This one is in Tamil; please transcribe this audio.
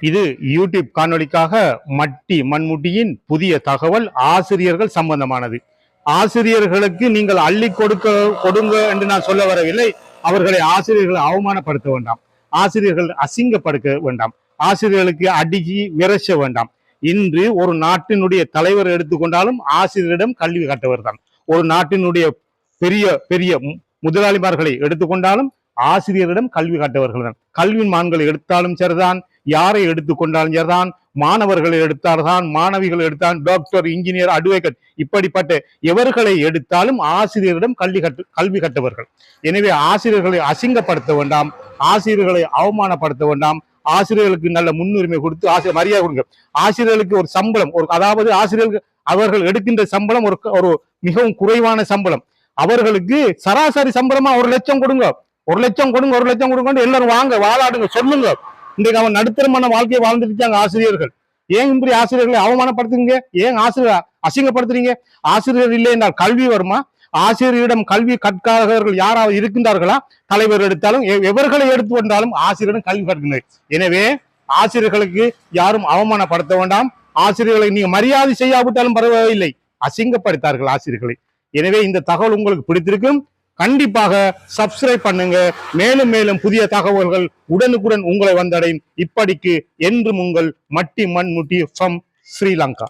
இது யூடியூப் காணொலிக்காக மட்டி மண்முட்டியின் புதிய தகவல் ஆசிரியர்கள் சம்பந்தமானது. ஆசிரியர்களுக்கு நீங்கள் அள்ளி கொடுக்க கொடுங்க என்று நான் சொல்ல வரவில்லை. அவர்களை ஆசிரியர்களை அவமானப்படுத்த வேண்டாம். ஆசிரியர்கள் அசிங்கப்படுத்த வேண்டாம். ஆசிரியர்களுக்கு அடிக்கி விரச வேண்டாம். இன்று ஒரு நாட்டினுடைய தலைவர் எடுத்துக்கொண்டாலும் ஆசிரியரிடம் கல்வி கட்டவர் தான். ஒரு நாட்டினுடைய பெரிய பெரிய மு- முதலாளிமார்களை எடுத்துக்கொண்டாலும் ஆசிரியரிடம் கல்வி கட்டவர்கள் தான். கல்வி மான்களை எடுத்தாலும் சரிதான். யாரை எடுத்துக்கொண்டாலும் சரிதான். மாணவர்களை எடுத்தால்தான் மாணவிகள் எடுத்தால் டாக்டர் இன்ஜினியர் அட்வொகேட் இப்படிப்பட்ட எவர்களை எடுத்தாலும் ஆசிரியரிடம் கல்வி கற்று கல்வி கட்டவர்கள் எனவே ஆசிரியர்களை அசிங்கப்படுத்த வேண்டாம். ஆசிரியர்களை அவமானப்படுத்த வேண்டாம். ஆசிரியர்களுக்கு நல்ல முன்னுரிமை கொடுத்து ஆசிரியர் மரியாதை கொடுங்க. ஆசிரியர்களுக்கு ஒரு சம்பளம் ஒரு அதாவது ஆசிரியர்களுக்கு அவர்கள் எடுக்கின்ற சம்பளம் ஒரு ஒரு மிகவும் குறைவான சம்பளம். அவர்களுக்கு சராசரி சம்பளமா ஒரு லட்சம் கொடுங்க. ஒரு லட்சம் கொடுங்க ஒரு லட்சம் கொடுங்க எல்லாரும் வாங்க வாழாடுங்க சொல்லுங்க. இன்றைக்கு அவன் நடுத்தரமான வாழ்க்கையை வாழ்ந்துருச்சாங்க இருக்காங்க ஆசிரியர்கள். ஏன் இப்படி ஆசிரியர்களை அவமானப்படுத்துறீங்க? ஏன் ஆசிரியர் அசிங்கப்படுத்துறீங்க? ஆசிரியர் இல்லை என்றால் கல்வி வருமா? ஆசிரியரிடம் கல்வி கற்காதவர்கள் யாராவது இருக்கின்றார்களா? தலைவர் எடுத்தாலும் எவர்களை எடுத்து வந்தாலும் ஆசிரியரிடம் கல்வி கற்கின்றனர் எனவே ஆசிரியர்களுக்கு யாரும் அவமானப்படுத்த வேண்டாம். ஆசிரியர்களை நீங்க மரியாதை செய்யாவிட்டாலும் பரவாயில்லை. அசிங்கப்படுத்தார்கள் ஆசிரியர்களை. எனவே இந்த தகவல் உங்களுக்கு பிடித்திருக்கும். கண்டிப்பாக சப்ஸ்கிரைப் பண்ணுங்க. மேலும் மேலும் புதிய தகவல்கள் உடனுக்குடன் உங்களை வந்தடையும். இப்படிக்கு என்றும் உங்கள் மட்டி மண் முட்டி ஃப்ரம் ஸ்ரீலங்கா